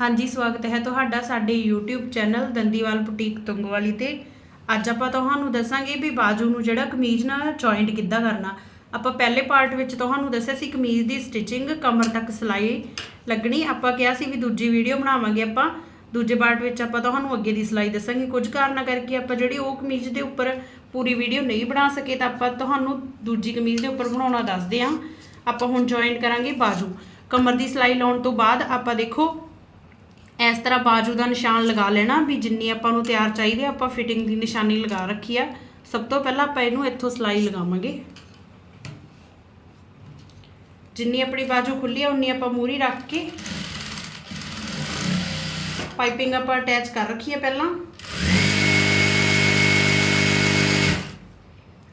ਹਾਂਜੀ, ਸਵਾਗਤ ਹੈ ਤੁਹਾਡਾ ਸਾਡੇ YouTube channel Dandiwal boutique Tungwali ਤੇ। ਅੱਜ ਆਪਾਂ ਤੁਹਾਨੂੰ ਦੱਸਾਂਗੇ ਵੀ ਬਾਜੂ ਨੂੰ ਜਿਹੜਾ ਕਮੀਜ਼ ਨਾਲ ਜੁਆਇੰਟ ਕਿੱਦਾਂ ਕਰਨਾ। ਆਪਾਂ ਪਹਿਲੇ ਪਾਰਟ ਵਿੱਚ ਤੁਹਾਨੂੰ ਦੱਸਿਆ ਸੀ ਕਮੀਜ਼ ਦੀ ਸਟਿਚਿੰਗ ਕਮਰ ਤੱਕ ਸਿਲਾਈ ਲੱਗਣੀ। ਆਪਾਂ ਕਿਹਾ ਸੀ ਵੀ ਦੂਜੀ ਵੀਡੀਓ ਬਣਾਵਾਂਗੇ ਆਪਾਂ। ਦੂਜੇ ਪਾਰਟ ਵਿੱਚ ਆਪਾਂ ਤੁਹਾਨੂੰ ਅੱਗੇ ਦੀ ਸਿਲਾਈ ਦੱਸਾਂਗੇ। ਕੁਝ ਕਾਰਨਾਂ ਕਰਕੇ ਆਪਾਂ ਜਿਹੜੀ ਉਹ ਕਮੀਜ਼ ਦੇ ਉੱਪਰ ਪੂਰੀ ਵੀਡੀਓ ਨਹੀਂ ਬਣਾ ਸਕੇ, ਤਾਂ ਆਪਾਂ ਤੁਹਾਨੂੰ ਦੂਜੀ ਕਮੀਜ਼ ਦੇ ਉੱਪਰ ਬਣਾਉਣਾ ਦੱਸਦੇ ਹਾਂ। ਆਪਾਂ ਹੁਣ ਜੁਆਇਨ ਕਰਾਂਗੇ ਬਾਜੂ। ਕਮਰ ਦੀ ਸਿਲਾਈ ਲਾਉਣ ਤੋਂ ਬਾਅਦ ਆਪਾਂ ਦੇਖੋ ਇਸ ਤਰ੍ਹਾਂ ਬਾਜੂ ਦਾ ਨਿਸ਼ਾਨ ਲਗਾ ਲੈਣਾ ਵੀ ਜਿੰਨੀ ਆਪਾਂ ਨੂੰ ਤਿਆਰ ਚਾਹੀਦੀ ਆਪਾਂ ਫਿਟਿੰਗ ਦੀ ਨਿਸ਼ਾਨੀ ਲਗਾ ਰੱਖੀ ਆ। ਸਭ ਤੋਂ ਪਹਿਲਾਂ ਆਪਾਂ ਇਹਨੂੰ ਇੱਥੋਂ ਸਿਲਾਈ ਲਗਾਵਾਂਗੇ। ਜਿੰਨੀ ਆਪਣੀ ਬਾਜੂ ਖੁੱਲੀ ਆ, ਉਨੀ ਆਪਾਂ ਮੂਰੀ ਰੱਖ ਕੇ ਪਾਈਪਿੰਗ ਆਪਾਂ ਅਟੈਚ ਕਰ ਰੱਖੀ ਆ ਪਹਿਲਾਂ।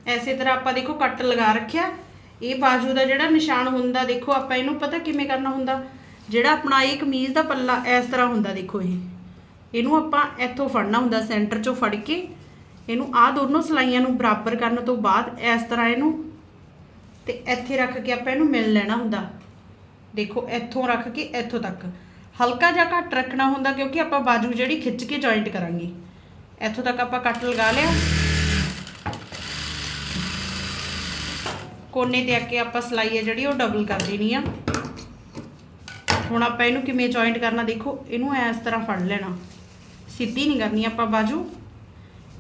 ਐਸੇ ਤਰ੍ਹਾਂ ਆਪਾਂ ਦੇਖੋ ਕੱਟ ਲਗਾ ਰੱਖਿਆ। ਇਹ ਬਾਜੂ ਦਾ ਜਿਹੜਾ ਨਿਸ਼ਾਨ ਹੁੰਦਾ, ਦੇਖੋ ਆਪਾਂ ਇਹਨੂੰ ਪਤਾ ਕਿਵੇਂ ਕਰਨਾ ਹੁੰਦਾ? ਜਿਹੜਾ ਆਪਣਾ ਇਹ ਕਮੀਜ਼ ਦਾ ਪੱਲਾ ਇਸ ਤਰ੍ਹਾਂ ਹੁੰਦਾ ਦੇਖੋ ਇਹ। ਇਹਨੂੰ ਆਪਾਂ ਇੱਥੋਂ ਫੜਨਾ ਹੁੰਦਾ, ਸੈਂਟਰ ਚੋਂ ਫੜ ਕੇ। ਇਹਨੂੰ ਆਹ ਦੋਨੋਂ ਸਲਾਈਆਂ ਨੂੰ ਬਰਾਬਰ ਕਰਨ ਤੋਂ ਬਾਅਦ ਇਸ ਤਰ੍ਹਾਂ ਇਹਨੂੰ ਤੇ ਇੱਥੇ ਰੱਖ ਕੇ ਆਪਾਂ ਇਹਨੂੰ ਮਿਲ ਲੈਣਾ ਹੁੰਦਾ। ਦੇਖੋ, ਇੱਥੋਂ ਰੱਖ ਕੇ ਇੱਥੋਂ ਤੱਕ। ਹਲਕਾ ਜਿਹਾ ਘੱਟ ਰੱਖਣਾ ਹੁੰਦਾ ਕਿਉਂਕਿ ਆਪਾਂ ਬਾਜੂ ਜਿਹੜੀ ਖਿੱਚ ਕੇ ਜੁਆਇੰਟ ਕਰਾਂਗੇ। ਇੱਥੋਂ ਤੱਕ ਆਪਾਂ ਕੱਟ ਲਗਾ ਲਿਆ। ਕੋਨੇ ਤੇ ਆ ਕੇ ਆਪਾਂ ਸਲਾਈ ਹੈ ਜਿਹੜੀ ਉਹ ਡਬਲ ਕਰ ਦੇਣੀ ਆ ਹੁਣ ਆਪਾਂ ਇਹਨੂੰ ਕਿਵੇਂ ਜੁਆਇੰਟ ਕਰਨਾ ਦੇਖੋ, ਇਹਨੂੰ ਇਸ ਤਰ੍ਹਾਂ ਫੜ ਲੈਣਾ। ਸਿੱਧੀ ਨਹੀਂ ਕਰਨੀ ਆਪਾਂ ਬਾਜੂ।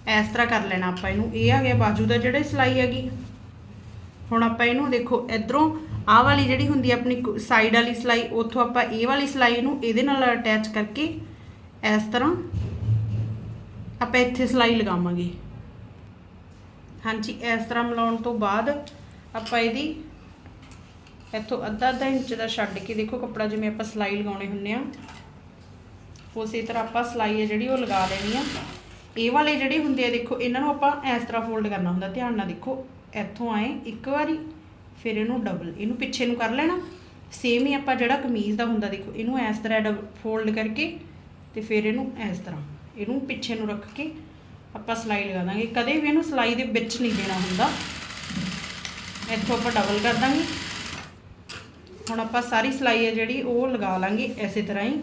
ਇਸ ਤਰ੍ਹਾਂ ਕਰ ਲੈਣਾ ਆਪਾਂ ਇਹਨੂੰ। ਇਹ ਆ ਗਿਆ ਬਾਜੂ ਦਾ ਜਿਹੜਾ ਸਲਾਈ ਹੈਗੀ। ਹੁਣ ਆਪਾਂ ਇਹਨੂੰ ਦੇਖੋ, ਇਧਰੋਂ ਆਹ ਵਾਲੀ ਜਿਹੜੀ ਹੁੰਦੀ ਹੈ ਆਪਣੀ ਸਾਈਡ ਵਾਲੀ ਸਲਾਈ, ਉੱਥੋਂ ਆਪਾਂ ਇਹ ਵਾਲੀ ਸਲਾਈ ਨੂੰ ਇਹਦੇ ਨਾਲ ਅਟੈਚ ਕਰਕੇ ਇਸ ਤਰ੍ਹਾਂ ਆਪਾਂ ਇੱਥੇ ਸਲਾਈ ਲਗਾਵਾਂਗੇ। ਹਾਂਜੀ, ਇਸ ਤਰ੍ਹਾਂ ਮਿਲਾਉਣ ਤੋਂ ਬਾਅਦ ਆਪਾਂ ਇਹਦੀ ਇੱਥੋਂ ਅੱਧਾ ਅੱਧਾ ਇੰਚ ਦਾ ਛੱਡ ਕੇ ਦੇਖੋ ਕੱਪੜਾ ਜਿਵੇਂ ਆਪਾਂ ਸਲਾਈ ਲਗਾਉਣੇ ਹੁੰਨੇ ਆ। ਉਸੇ ਤਰ੍ਹਾਂ ਆਪਾਂ ਸਲਾਈ ਹੈ ਜਿਹੜੀ ਉਹ ਲਗਾ ਲੈਣੀ ਆ। ਇਹ ਵਾਲੇ ਜਿਹੜੇ ਹੁੰਦੇ ਆ ਦੇਖੋ, ਇਹਨਾਂ ਨੂੰ ਆਪਾਂ ਇਸ ਤਰ੍ਹਾਂ ਫੋਲਡ ਕਰਨਾ ਹੁੰਦਾ, ਧਿਆਨ ਨਾਲ ਦੇਖੋ। ਇੱਥੋਂ ਆਏ ਇੱਕ ਵਾਰੀ, ਫਿਰ ਇਹਨੂੰ ਡਬਲ ਇਹਨੂੰ ਪਿੱਛੇ ਨੂੰ ਕਰ ਲੈਣਾ। ਸੇਮ ਹੀ ਆਪਾਂ ਜਿਹੜਾ ਕਮੀਜ਼ ਦਾ ਹੁੰਦਾ ਦੇਖੋ, ਇਹਨੂੰ ਇਸ ਤਰ੍ਹਾਂ ਡਬਲ ਫੋਲਡ ਕਰਕੇ ਤੇ ਫਿਰ ਇਹਨੂੰ ਇਸ ਤਰ੍ਹਾਂ, ਇਹਨੂੰ ਪਿੱਛੇ ਨੂੰ ਰੱਖ ਕੇ ਆਪਾਂ ਸਲਾਈ ਲਗਾ ਦਾਂਗੇ। ਕਦੇ ਵੀ ਇਹਨੂੰ ਸਲਾਈ ਦੇ ਵਿੱਚ ਨਹੀਂ ਦੇਣਾ ਹੁੰਦਾ। ਇੱਥੋਂ ਆਪਾਂ ਡਬਲ ਕਰ ਦਾਂਗੇ। ਹੁਣ ਆਪਾਂ ਸਾਰੀ ਸਲਾਈ ਹੈ ਜਿਹੜੀ, ਉਹ ਲਗਾ ਲਾਂਗੇ ਐਸੇ ਤਰ੍ਹਾਂ ਹੀ।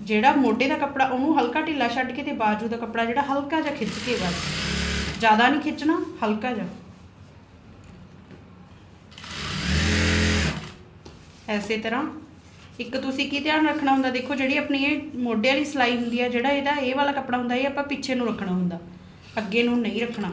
ਜਿਹੜਾ ਮੋਢੇ ਦਾ ਕੱਪੜਾ, ਉਹਨੂੰ ਹਲਕਾ ਢਿੱਲਾ ਛੱਡ ਕੇ ਤੇ ਬਾਜੂ ਦਾ ਕੱਪੜਾ ਜਿਹੜਾ ਹਲਕਾ ਜਿਹਾ ਖਿੱਚ ਕੇ ਬਸ। ਜ਼ਿਆਦਾ ਨਹੀਂ ਖਿੱਚਣਾ, ਹਲਕਾ ਜਿਹਾ। ਐਸੇ ਤਰ੍ਹਾਂ। ਇੱਕ ਤੁਸੀਂ ਕੀ ਧਿਆਨ ਰੱਖਣਾ ਹੁੰਦਾ, ਦੇਖੋ ਜਿਹੜੀ ਆਪਣੀ ਇਹ ਮੋਢੇ ਵਾਲੀ ਸਲਾਈ ਹੁੰਦੀ ਹੈ, ਜਿਹੜਾ ਇਹਦਾ ਇਹ ਵਾਲਾ ਕੱਪੜਾ ਹੁੰਦਾ, ਇਹ ਆਪਾਂ ਪਿੱਛੇ ਨੂੰ ਰੱਖਣਾ ਹੁੰਦਾ। ਅੱਗੇ ਨੂੰ ਨਹੀਂ ਰੱਖਣਾ।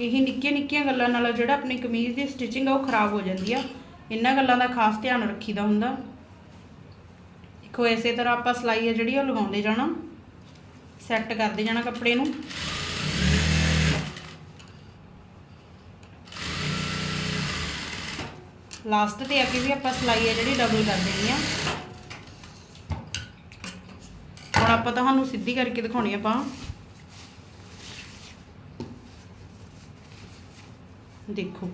ਇਹੀ ਨਿੱਕੀਆਂ ਨਿੱਕੀਆਂ ਗੱਲਾਂ ਨਾਲ ਜਿਹੜਾ ਆਪਣੀ ਕਮੀਜ਼ ਦੀ ਸਟਿਚਿੰਗ ਆ, ਉਹ ਖਰਾਬ ਹੋ ਜਾਂਦੀ ਆ। ਇਹਨਾਂ ਗੱਲਾਂ ਦਾ ਖਾਸ ਧਿਆਨ ਰੱਖੀਦਾ ਹੁੰਦਾ। ਦੇਖੋ, ਇਸੇ ਤਰ੍ਹਾਂ ਆਪਾਂ ਸਲਾਈ ਆ ਜਿਹੜੀ, ਉਹ ਲਗਾਉਂਦੇ ਜਾਣਾ। ਸੈੱਟ ਕਰਦੇ ਜਾਣਾ ਕੱਪੜੇ ਨੂੰ। ਲਾਸਟ ਤੇ ਅੱਗੇ ਵੀ ਆਪਾਂ ਸਲਾਈ ਆ ਜਿਹੜੀ ਡਬਲ ਕਰ ਦੇਣੀ ਆ। ਹੁਣ ਆਪਾਂ ਤੁਹਾਨੂੰ ਸਿੱਧੀ ਕਰਕੇ ਦਿਖਾਉਣੀ ਆ ਆਪਾਂ। ਦੇਖੋ।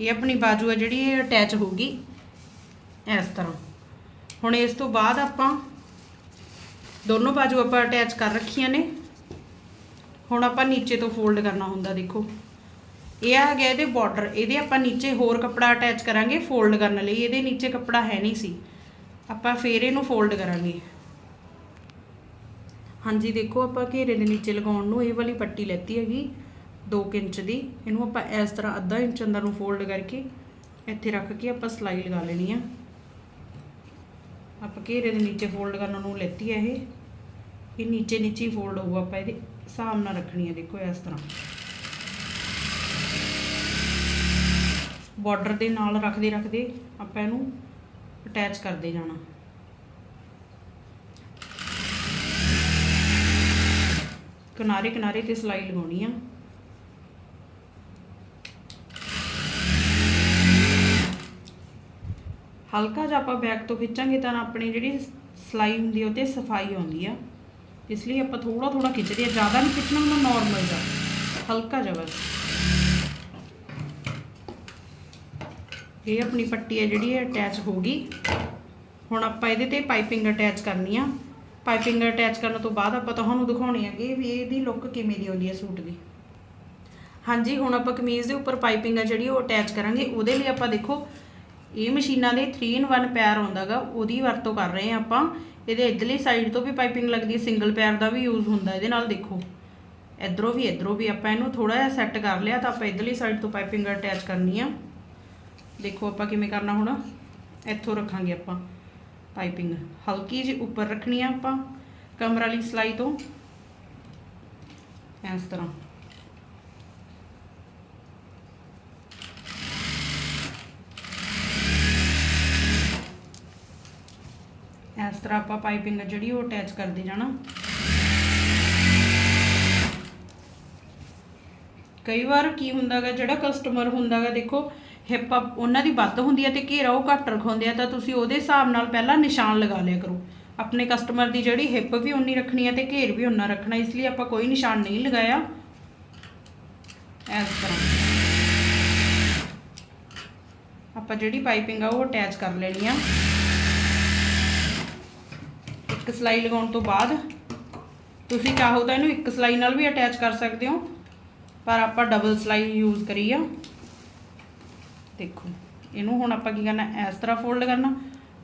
ਇਹ ਆਪਣੀ ਬਾਜੂ ਹੈ ਜਿਹੜੀ, ਇਹ ਅਟੈਚ ਹੋਊਗੀ ਇਸ ਤਰ੍ਹਾਂ। ਹੁਣ ਇਸ ਤੋਂ ਬਾਅਦ ਆਪਾਂ ਦੋਨੋਂ ਬਾਜੂ ਆਪਾਂ ਅਟੈਚ ਕਰ ਰੱਖੀਆਂ ਨੇ। ਹੁਣ ਆਪਾਂ ਨੀਚੇ ਤੋਂ ਫੋਲਡ ਕਰਨਾ ਹੁੰਦਾ, ਦੇਖੋ। ਇਹ ਆ ਗਿਆ ਇਹਦੇ ਬਾਰਡਰ ਇਹਦੇ ਆਪਾਂ ਨੀਚੇ ਹੋਰ ਕੱਪੜਾ ਅਟੈਚ ਕਰਾਂਗੇ ਫੋਲਡ ਕਰਨ ਲਈ। ਇਹਦੇ ਨੀਚੇ ਕੱਪੜਾ ਹੈ ਨਹੀਂ ਸੀ। ਆਪਾਂ ਫੇਰ ਇਹਨੂੰ ਫੋਲਡ ਕਰਾਂਗੇ। ਹਾਂਜੀ, ਦੇਖੋ ਆਪਾਂ ਘੇਰੇ ਦੇ ਨੀਚੇ ਲਗਾਉਣ ਨੂੰ ਇਹ ਵਾਲੀ ਪੱਟੀ ਲੈਤੀ ਹੈਗੀ 2 ਇੰਚ ਦੀ। ਇਹਨੂੰ ਆਪਾਂ ਇਸ ਤਰ੍ਹਾਂ ਅੱਧਾ ਇੰਚ ਅੰਦਰ ਨੂੰ ਫੋਲਡ ਕਰਕੇ ਇੱਥੇ ਰੱਖ ਕੇ ਆਪਾਂ ਸਲਾਈ ਲਗਾ ਲੈਣੀ ਆ। ਆਪਾਂ ਘੇਰੇ ਦੇ ਨੀਚੇ ਫੋਲਡ ਕਰਨ ਨੂੰ ਲੈਤੀ ਹੈ ਇਹ। ਇਹ ਨੀਚੇ ਨੀਚੇ ਫੋਲਡ ਹੋਊਗਾ ਆਪਾਂ ਇਹਦੇ ਹਿਸਾਬ ਨਾਲ ਰੱਖਣੀ ਹੈ ਦੇਖੋ ਇਸ ਤਰ੍ਹਾਂ। ਬਾਰਡਰ ਦੇ ਨਾਲ ਰੱਖਦੇ ਰੱਖਦੇ ਆਪਾਂ ਇਹਨੂੰ ਅਟੈਚ ਕਰਦੇ ਜਾਣਾ। ਕਿਨਾਰੇ ਕਿਨਾਰੇ ਤੇ ਸਲਾਈ ਲਗਾਉਣੀ ਆ। ਹਲਕਾ ਜਿਹਾ ਆਪਾਂ ਬੈਕ ਤੋਂ ਖਿੱਚਾਂਗੇ ਤਾਂ ਆਪਣੀ ਜਿਹੜੀ ਸਲਾਈ ਹੁੰਦੀ ਉਹ ਤੇ ਸਫ਼ਾਈ ਆਉਂਦੀ ਆ। ਇਸ ਲਈ ਆਪਾਂ ਥੋੜਾ ਥੋੜਾ ਖਿੱਚਦੇ ਆ ਜ਼ਿਆਦਾ ਨਹੀਂ ਖਿੱਚਣਾ ਹੁੰਦਾ ਨਾਰਮਲ ਜਿਹਾ। ਹਲਕਾ ਜਿਹਾ ਬਸ। ਇਹ ਆਪਣੀ ਪੱਟੀ ਹੈ ਜਿਹੜੀ ਅਟੈਚ ਹੋ ਗਈ। ਹੁਣ ਆਪਾਂ ਇਹਦੇ ਤੇ ਪਾਈਪਿੰਗ ਅਟੈਚ ਕਰਨੀ ਆ। ਪਾਈਪਿੰਗ ਅਟੈਚ ਕਰਨ ਤੋਂ ਬਾਅਦ ਆਪਾਂ ਤੁਹਾਨੂੰ ਦਿਖਾਉਣੀ ਹੈਗੀ ਵੀ ਇਹਦੀ ਲੁੱਕ ਕਿਵੇਂ ਦੀ ਆਉਂਦੀ ਹੈ ਸੂਟ ਦੀ। ਹਾਂਜੀ, ਹੁਣ ਆਪਾਂ ਕਮੀਜ਼ ਦੇ ਉੱਪਰ ਪਾਈਪਿੰਗ ਆ ਜਿਹੜੀ ਉਹ ਅਟੈਚ ਕਰਾਂਗੇ। ਉਹਦੇ ਲਈ ਆਪਾਂ ਦੇਖੋ, ਇਹ ਮਸ਼ੀਨਾਂ ਦੇ 3 ਇਨ 1 ਪੈਰ ਆਉਂਦਾਗਾ। ਉਹਦੀ ਵਰਤੋਂ ਕਰ ਰਹੇ ਹਾਂ ਆਪਾਂ। ਇਹਦੇ ਇਧਰਲੀ ਸਾਈਡ ਤੋਂ ਵੀ ਪਾਈਪਿੰਗ ਲੱਗਦੀ ਹੈ। ਸਿੰਗਲ ਪੈਰ ਦਾ ਵੀ ਯੂਜ਼ ਹੁੰਦਾ ਇਹਦੇ ਨਾਲ ਦੇਖੋ। ਇਧਰੋਂ ਵੀ ਇਧਰੋਂ ਵੀ ਆਪਾਂ ਇਹਨੂੰ ਥੋੜਾ ਜਿਹਾ ਸੈੱਟ ਕਰ ਲਿਆ ਤਾਂ ਆਪਾਂ ਇਧਰਲੀ ਸਾਈਡ ਤੋਂ ਪਾਈਪਿੰਗ ਅਟੈਚ ਕਰਨੀ ਆ। ਦੇਖੋ ਆਪਾਂ ਕਿਵੇਂ ਕਰਨਾ ਹੁਣ। ਇੱਥੋਂ ਰੱਖਾਂਗੇ ਆਪਾਂ। ਪਾਈਪਿੰਗ ਹਲਕੀ ਜਿਹੀ ਉੱਪਰ ਰੱਖਣੀ ਆ ਆਪਾਂ ਕਮਰ ਵਾਲੀ ਸਲਾਈ ਤੋਂ। ਇਸ ਤਰ੍ਹਾਂ। ਇਸ ਤਰ੍ਹਾਂ ਆਪਾਂ ਪਾਈਪਿੰਗ ਜਿਹੜੀ ਉਹ ਅਟੈਚ ਕਰਦੇ ਜਾਣਾ। ਕਈ ਵਾਰ ਕੀ ਹੁੰਦਾਗਾ, ਜਿਹੜਾ ਕਸਟਮਰ ਹੁੰਦਾਗਾ ਦੇਖੋ ਹਿੱਪ ਉਹਨਾਂ ਦੀ ਵੱਧ ਹੁੰਦੀ ਹੈ ਤੇ ਘੇਰਾ ਉਹ ਘੱਟ ਰਖਾਉਂਦੇ ਆ ਤਾਂ ਤੁਸੀਂ ਉਹਦੇ ਹਿਸਾਬ ਨਾਲ ਪਹਿਲਾਂ ਨਿਸ਼ਾਨ ਲਗਾ ਲਿਆ ਕਰੋ। ਆਪਣੇ ਕਸਟਮਰ ਦੀ ਜਿਹੜੀ ਹਿੱਪ ਵੀ ਉਨੀ ਰੱਖਣੀ ਹੈ ਤੇ ਘੇਰ ਵੀ ਉਨਾ ਰੱਖਣਾ, ਇਸ ਲਈ ਆਪਾਂ ਕੋਈ ਨਿਸ਼ਾਨ ਨਹੀਂ ਲਗਾਇਆ। ਇਸ ਤਰ੍ਹਾਂ। ਆਪਾਂ ਜਿਹੜੀ ਪਾਈਪਿੰਗ ਆ ਉਹ ਅਟੈਚ ਕਰ ਲੈਣੀ ਆ। ਇੱਕ ਸਲਾਈ ਲਗਾਉਣ ਤੋਂ ਬਾਅਦ ਤੁਸੀਂ ਚਾਹੋ ਤਾਂ ਇਹਨੂੰ ਇੱਕ ਸਲਾਈ ਨਾਲ ਵੀ ਅਟੈਚ ਕਰ ਸਕਦੇ ਹੋ, ਪਰ ਆਪਾਂ ਡਬਲ ਸਲਾਈ ਯੂਜ਼ ਕਰੀ ਆ। ਦੇਖੋ। ਇਹਨੂੰ ਹੁਣ ਆਪਾਂ ਕੀ ਕਰਨਾ, ਇਸ ਤਰ੍ਹਾਂ ਫੋਲਡ ਕਰਨਾ,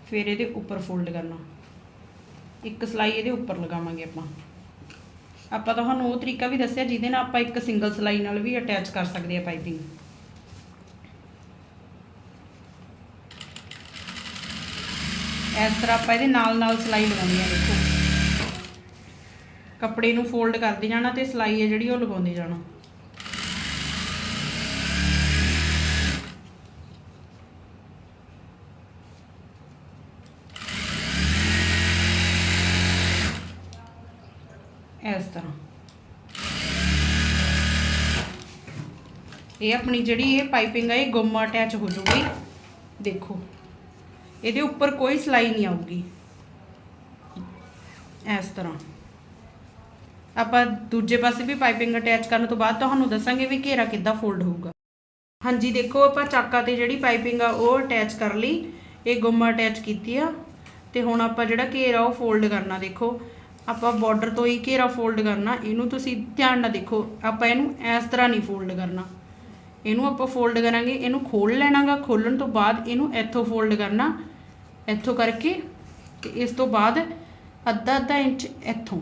ਫਿਰ ਇਹਦੇ ਉੱਪਰ ਫੋਲਡ ਕਰਨਾ। ਇੱਕ ਸਲਾਈ ਇਹਦੇ ਉੱਪਰ ਲਗਾਵਾਂਗੇ ਆਪਾਂ। ਆਪਾਂ ਤੁਹਾਨੂੰ ਉਹ ਤਰੀਕਾ ਵੀ ਦੱਸਿਆ, ਜਿਹਦੇ ਨਾਲ ਆਪਾਂ ਇੱਕ ਸਿੰਗਲ ਸਲਾਈ ਨਾਲ ਵੀ ਅਟੈਚ ਕਰ ਸਕਦੇ ਆ ਪਾਈਪਿੰਗ ਇਸ ਤਰ੍ਹਾਂ ਆਪਾਂ ਇਹਦੇ ਨਾਲ ਨਾਲ ਸਲਾਈ ਲਗਾਉਣੀ ਆ, ਦੇਖੋ। ਕੱਪੜੇ ਨੂੰ ਫੋਲਡ ਕਰਦੇ ਜਾਣਾ ਤੇ ਸਲਾਈ ਹੈ ਜਿਹੜੀ ਉਹ ਲਗਾਉਂਦੇ ਜਾਣਾ। ਇਸ ਤਰ੍ਹਾਂ। ਇਹ ਆਪਣੀ ਜਿਹੜੀ ਇਹ ਪਾਈਪਿੰਗ ਹੈ ਇਹ ਗੁੰਮ ਅਟੈਚ ਹੋ ਜੂਗੀ। ਦੇਖੋ, ਇਹਦੇ ਉੱਪਰ ਕੋਈ ਸਲਾਈ ਨਹੀਂ ਆਊਗੀ। ਇਸ ਤਰ੍ਹਾਂ। ਆਪਾਂ ਦੂਜੇ ਪਾਸੇ ਵੀ ਪਾਈਪਿੰਗ ਅਟੈਚ ਕਰਨ ਤੋਂ ਬਾਅਦ ਤੁਹਾਨੂੰ ਦੱਸਾਂਗੇ ਵੀ ਘੇਰਾ ਕਿੱਦਾਂ ਫੋਲਡ ਹੋਊਗਾ। ਹਾਂਜੀ, ਦੇਖੋ, ਆਪਾਂ ਚਾਕਾ ਤੇ ਜਿਹੜੀ ਪਾਈਪਿੰਗ ਆ, ਉਹ ਅਟੈਚ ਕਰ ਲਈ। ਇਹ ਗੁੰਮ ਅਟੈਚ ਕੀਤੀ ਆ। ਤੇ ਹੁਣ ਆਪਾਂ ਜਿਹੜਾ ਘੇਰਾ, ਉਹ ਫੋਲਡ ਕਰਨਾ, ਦੇਖੋ। ਆਪਾਂ ਬਾਰਡਰ ਤੋਂ ਹੀ ਘੇਰਾ ਫੋਲਡ ਕਰਨਾ, ਇਹਨੂੰ ਤੁਸੀਂ ਧਿਆਨ ਨਾਲ ਦੇਖੋ, ਆਪਾਂ ਇਹਨੂੰ ਇਸ ਤਰ੍ਹਾਂ ਨਹੀਂ ਫੋਲਡ ਕਰਨਾ। ਇਹਨੂੰ ਆਪਾਂ ਫੋਲਡ ਕਰਾਂਗੇ, ਇਹਨੂੰ ਖੋਲ ਲੈਣਾਗਾ, ਖੋਲਣ ਤੋਂ ਬਾਅਦ ਇਹਨੂੰ ਇੱਥੋਂ ਫੋਲਡ ਕਰਨਾ, ਇੱਥੋਂ ਕਰਕੇ ਤੇ ਇਸ ਤੋਂ ਬਾਅਦ ਅੱਧਾ ਅੱਧਾ ਇੰਚ ਇੱਥੋਂ।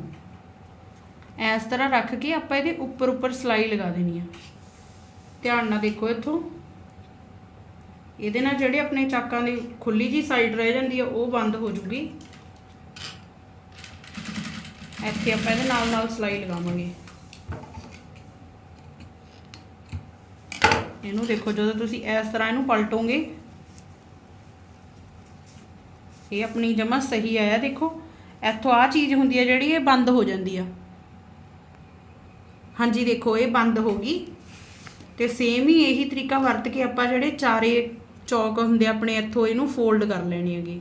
ਇਸ ਤਰ੍ਹਾਂ ਰੱਖ ਕੇ ਆਪਾਂ ਇਹਦੇ ਉੱਪਰ ਉੱਪਰ ਸਲਾਈ ਲਗਾ ਦੇਣੀ ਆ। ਧਿਆਨ ਨਾਲ ਦੇਖੋ ਇੱਥੋਂ। ਇਹਦੇ ਨਾਲ ਜਿਹੜੇ ਆਪਣੇ ਚਾਕਾਂ ਦੀ ਖੁੱਲੀ ਜੀ ਸਾਈਡ ਰਹਿ ਜਾਂਦੀ ਆ, ਉਹ ਬੰਦ ਹੋ ਜੂਗੀ। ਇੱਥੇ ਆਪਾਂ ਇਹਦੇ ਨਾਲ ਨਾਲ ਸਲਾਈ ਲਗਾਵਾਂਗੇ। ਇਹਨੂੰ ਦੇਖੋ, ਜਦੋਂ ਤੁਸੀਂ ਇਸ ਤਰ੍ਹਾਂ ਇਹਨੂੰ ਪਲਟੋਗੇ, ਇਹ ਆਪਣੀ ਜਮਾ ਸਹੀ ਆਇਆ ਦੇਖੋ, ਇੱਥੋਂ ਆ ਚੀਜ਼ ਹੁੰਦੀ ਹੈ ਜਿਹੜੀ ਇਹ ਬੰਦ ਹੋ ਜਾਂਦੀ ਆ। ਹਾਂਜੀ, ਦੇਖੋ, ਇਹ ਬੰਦ ਹੋ ਗਈ। ਤੇ ਸੇਮ ਹੀ ਇਹੀ ਤਰੀਕਾ ਵਰਤ ਕੇ ਆਪਾਂ ਜਿਹੜੇ ਚਾਰੇ ਚੌਕ ਹੁੰਦੇ ਆਪਣੇ ਇੱਥੋਂ ਇਹਨੂੰ ਫੋਲਡ ਕਰ ਲੈਣੀ ਹੈਗੇ।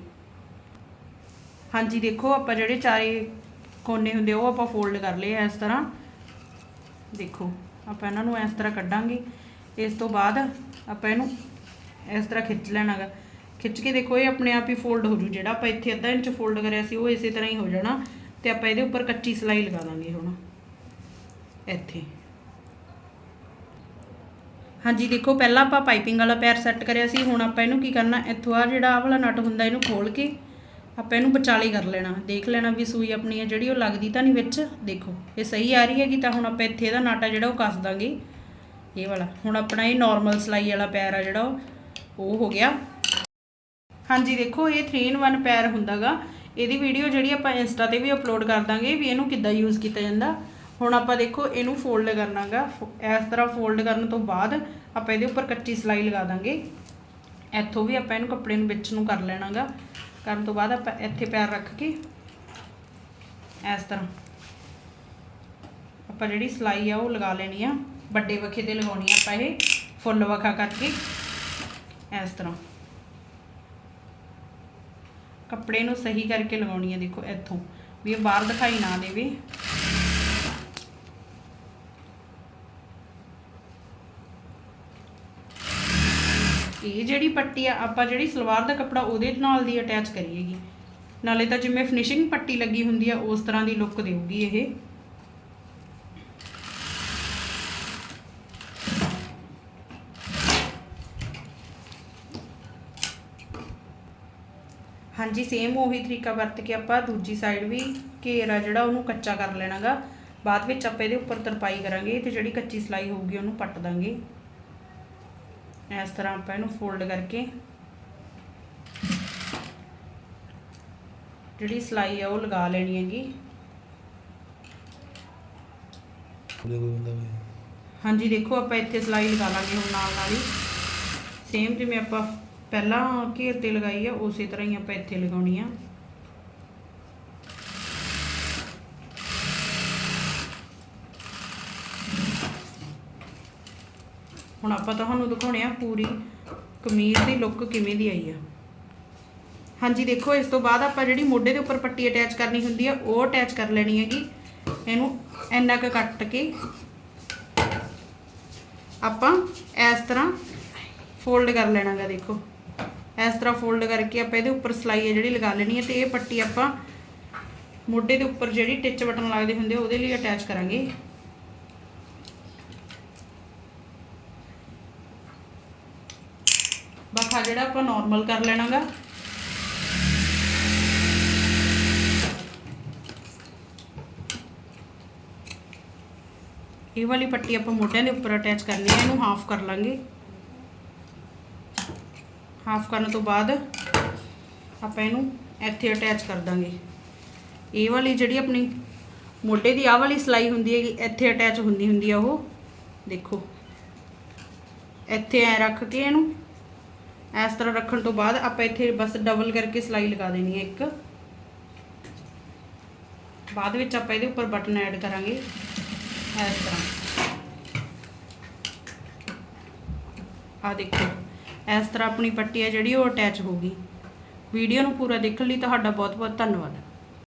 ਹਾਂਜੀ, ਦੇਖੋ, ਆਪਾਂ ਜਿਹੜੇ ਚਾਰੇ ਕੋਨੇ ਹੁੰਦੇ ਉਹ ਆਪਾਂ ਫੋਲਡ ਕਰ ਲਏ ਇਸ ਤਰ੍ਹਾਂ। ਦੇਖੋ, ਆਪਾਂ ਇਹਨਾਂ ਨੂੰ ਇਸ ਤਰ੍ਹਾਂ ਕੱਢਾਂਗੇ। ਇਸ ਤੋਂ ਬਾਅਦ ਆਪਾਂ ਇਹਨੂੰ ਇਸ ਤਰ੍ਹਾਂ ਖਿੱਚ ਲੈਣਾਗਾ। ਖਿੱਚ ਕੇ ਦੇਖੋ, ਇਹ ਆਪਣੇ ਆਪ ਹੀ ਫੋਲਡ ਹੋ ਜੂ। ਜਿਹੜਾ ਆਪਾਂ ਇੱਥੇ ਅੱਧਾ ਇੰਚ ਫੋਲਡ ਕਰਿਆ ਸੀ, ਉਹ ਇਸੇ ਤਰ੍ਹਾਂ ਹੀ ਹੋ ਜਾਣਾ। ਤੇ ਆਪਾਂ ਇਹਦੇ ਉੱਪਰ ਕੱਚੀ ਸਲਾਈ ਲਗਾ ਦਾਂਗੇ ਹੁਣ। ਇੱਥੇ। ਹਾਂਜੀ, ਦੇਖੋ, ਪਹਿਲਾਂ ਆਪਾਂ ਪਾਈਪਿੰਗ ਵਾਲਾ ਪੈਰ ਸੈੱਟ ਕਰਿਆ ਸੀ। ਹੁਣ ਆਪਾਂ ਇਹਨੂੰ ਕੀ ਕਰਨਾ, ਇੱਥੋਂ ਆ ਜਿਹੜਾ ਆਹ ਵਾਲਾ ਨਟ ਹੁੰਦਾ, ਇਹਨੂੰ ਖੋਲ ਕੇ ਆਪਾਂ ਇਹਨੂੰ ਵਿਚਾਲੇ ਕਰ ਲੈਣਾ। ਦੇਖ ਲੈਣਾ ਵੀ ਸੂਈ ਆਪਣੀ ਹੈ ਜਿਹੜੀ ਉਹ ਲੱਗਦੀ ਤਾਂ ਨਹੀਂ ਵਿੱਚ। ਦੇਖੋ, ਇਹ ਸਹੀ ਆ ਰਹੀ ਹੈਗੀ ਤਾਂ ਹੁਣ ਆਪਾਂ ਇੱਥੇ ਇਹਦਾ ਨਾਟਾ ਜਿਹੜਾ ਉਹ ਕੱਸ ਦਾਂਗੇ। ਇਹ ਵਾਲਾ, ਹੁਣ ਆਪਣਾ ਇਹ ਨਾਰਮਲ ਸਲਾਈ ਵਾਲਾ ਪੈਰ ਆ ਜਿਹੜਾ ਉਹ ਉਹ ਹੋ ਗਿਆ। ਹਾਂਜੀ, ਦੇਖੋ, ਇਹ 3 in 1 ਪੈਰ ਹੁੰਦਾਗਾ। ਇਹਦੀ ਵੀਡੀਓ ਜਿਹੜੀ ਆਪਾਂ ਇੰਸਟਾ ਤੇ ਵੀ ਅਪਲੋਡ ਕਰ ਦਾਂਗੇ ਵੀ ਇਹਨੂੰ ਕਿੱਦਾਂ ਯੂਜ਼ ਕੀਤਾ ਜਾਂਦਾ। ਹੁਣ ਆਪਾਂ ਦੇਖੋ, ਇਹਨੂੰ ਫੋਲਡ ਕਰਨਾਗਾ। ਇਸ ਤਰ੍ਹਾਂ ਫੋਲਡ ਕਰਨ ਤੋਂ ਬਾਅਦ ਆਪਾਂ ਇਹਦੇ ਉੱਪਰ ਕੱਚੀ ਸਲਾਈ ਲਗਾ ਦਾਂਗੇ। ਇੱਥੋਂ ਵੀ ਆਪਾਂ ਇਹਨੂੰ ਕੱਪੜੇ ਨੂੰ ਵਿੱਚ ਨੂੰ ਕਰ ਲੈਣਾਗਾ। ਕਰਨ ਤੋਂ ਬਾਅਦ ਆਪਾਂ ਇੱਥੇ ਪੈਰ ਰੱਖ ਕੇ ਇਸ ਤਰ੍ਹਾਂ ਆਪਾਂ ਜਿਹੜੀ ਸਲਾਈ ਆ ਉਹ ਲਗਾ ਲੈਣੀ ਆ, ਵੱਡੇ ਵਖੇ ਤੇ ਲਗਾਉਣੀ ਆ ਆਪਾਂ ਇਹ, ਫੁੱਲ ਵਖਾ ਕਰਕੇ ਇਸ ਤਰ੍ਹਾਂ। ਕੱਪੜੇ ਨੂੰ ਸਹੀ ਕਰਕੇ ਲਗਾਉਣੀ ਆ ਦੇਖੋ ਇੱਥੋਂ, ਵੀ ਇਹ ਬਾਹਰ ਦਿਖਾਈ ਨਾ ਦੇਵੇ। ਇਹ ਜਿਹੜੀ ਪੱਟੀ ਆ, ਆਪਾਂ ਜਿਹੜੀ ਸਲਵਾਰ ਦਾ ਕੱਪੜਾ ਉਹਦੇ ਨਾਲ ਦੀ ਅਟੈਚ ਕਰੀਏਗੀ ਨਾਲੇ ਤਾਂ ਜਿਵੇਂ ਫਿਨਿਸ਼ਿੰਗ ਪੱਟੀ ਲੱਗੀ ਹੁੰਦੀ ਆ, ਉਸ ਤਰ੍ਹਾਂ ਦੀ ਲੁੱਕ ਦੇਊਗੀ ਇਹ। ਹਾਂਜੀ ਸੇਮ ਉਹੀ ਤਰੀਕਾ ਵਰਤ ਕੇ ਆਪਾਂ ਦੂਜੀ ਸਾਈਡ ਵੀ ਘੇਰਾ ਜਿਹੜਾ ਉਹਨੂੰ ਕੱਚਾ ਕਰ ਲੈਣਾਗਾ। ਬਾਅਦ ਵਿੱਚ ਆਪਾਂ ਇਹਦੇ ਉੱਪਰ ਤਰਪਾਈ ਕਰਾਂਗੇ ਤੇ ਜਿਹੜੀ ਕੱਚੀ ਸਲਾਈ ਹੋਊਗੀ ਉਹਨੂੰ ਪੱਟ ਦਾਂਗੇ। ਇਸ ਤਰ੍ਹਾਂ ਆਪਾਂ ਇਹਨੂੰ ਫੋਲਡ ਕਰਕੇ ਜਿਹੜੀ ਸਲਾਈ ਆ ਉਹ ਲਗਾ ਲੈਣੀ ਹੈਗੀ। ਹਾਂਜੀ ਦੇਖੋ ਆਪਾਂ ਇੱਥੇ ਸਲਾਈ ਲਗਾ ਲਾਂਗੇ ਹੁਣ ਨਾਲ ਨਾਲ ਹੀ। ਸੇਮ ਜਿਵੇਂ ਆਪਾਂ ਪਹਿਲਾਂ ਘੇਰ ਤੇ ਲਗਾਈ ਆ ਉਸੇ ਤਰ੍ਹਾਂ ਹੀ ਆਪਾਂ ਇੱਥੇ ਲਗਾਉਣੀ ਆ। ਹੁਣ ਆਪਾਂ ਤੁਹਾਨੂੰ ਦਿਖਾਉਣੇ ਆ ਪੂਰੀ ਕਮੀਜ਼ ਦੀ ਲੁੱਕ ਕਿਵੇਂ ਦੀ ਆਈ ਆ। ਹਾਂਜੀ, ਦੇਖੋ, ਇਸ ਤੋਂ ਬਾਅਦ ਆਪਾਂ ਜਿਹੜੀ ਮੋਢੇ ਦੇ ਉੱਪਰ ਪੱਟੀ ਅਟੈਚ ਕਰਨੀ ਹੁੰਦੀ ਆ, ਉਹ ਅਟੈਚ ਕਰ ਲੈਣੀ ਹੈਗੀ। ਇਹਨੂੰ ਇੰਨਾ ਕੁ ਕੱਟ ਕੇ ਆਪਾਂ ਇਸ ਤਰ੍ਹਾਂ ਫੋਲਡ ਕਰ ਲੈਣਾਗਾ, ਦੇਖੋ। ਇਸ ਤਰ੍ਹਾਂ ਫੋਲਡ ਕਰਕੇ ਆਪਾਂ ਇਹਦੇ ਉੱਪਰ ਸਲਾਈ ਹੈ ਜਿਹੜੀ ਲਗਾ ਲੈਣੀ ਹੈ ਤੇ ਇਹ ਪੱਟੀ ਆਪਾਂ ਮੋਢੇ ਦੇ ਉੱਪਰ ਜਿਹੜੀ ਟਿੱਚ ਬਟਨ ਲੱਗਦੇ ਹੁੰਦੇ ਆ, ਉਹਦੇ ਲਈ ਅਟੈਚ ਕਰਾਂਗੇ। ਬਾਖਾ ਜਿਹੜਾ ਆਪਾਂ ਨਾਰਮਲ ਕਰ ਲੈਣਾਗਾ। ਇਹ ਵਾਲੀ ਪੱਟੀ ਆਪਾਂ ਮੋਢਿਆਂ ਦੇ ਉੱਪਰ ਅਟੈਚ ਕਰਨੀ ਹੈ ਇਹਨੂੰ ਹਾਫ ਕਰ ਲਾਂਗੇ। ਹਾਫ ਕਰਨ ਤੋਂ ਬਾਅਦ ਆਪਾਂ ਇਹਨੂੰ ਇੱਥੇ ਅਟੈਚ ਕਰ ਦਾਂਗੇ। ਇਹ ਵਾਲੀ ਜਿਹੜੀ ਆਪਣੀ ਮੋਢੇ ਦੀ ਆਹ ਵਾਲੀ ਸਲਾਈ ਹੁੰਦੀ ਹੈਗੀ, ਇੱਥੇ ਅਟੈਚ ਹੁੰਦੀ ਹੁੰਦੀ ਆ ਉਹ। ਦੇਖੋ। ਇੱਥੇ ਐ ਰੱਖ ਕੇ ਇਹਨੂੰ ਇਸ ਤਰ੍ਹਾਂ ਰੱਖਣ ਤੋਂ ਬਾਅਦ ਆਪਾਂ ਇੱਥੇ ਬਸ ਡਬਲ ਕਰਕੇ ਸਿਲਾਈ ਲਗਾ ਦੇਣੀ ਹੈ ਇੱਕ। ਬਾਅਦ ਵਿੱਚ ਆਪਾਂ ਇਹਦੇ ਉੱਪਰ ਬਟਨ ਐਡ ਕਰਾਂਗੇ। ਇਸ ਤਰ੍ਹਾਂ। ਆ ਦੇਖੋ, ਇਸ ਤਰ੍ਹਾਂ ਆਪਣੀ ਪੱਟੀ ਹੈ ਜਿਹੜੀ ਉਹ ਅਟੈਚ ਹੋ ਗਈ। ਵੀਡੀਓ ਨੂੰ ਪੂਰਾ ਦੇਖਣ ਲਈ ਤੁਹਾਡਾ ਬਹੁਤ ਬਹੁਤ ਧੰਨਵਾਦ।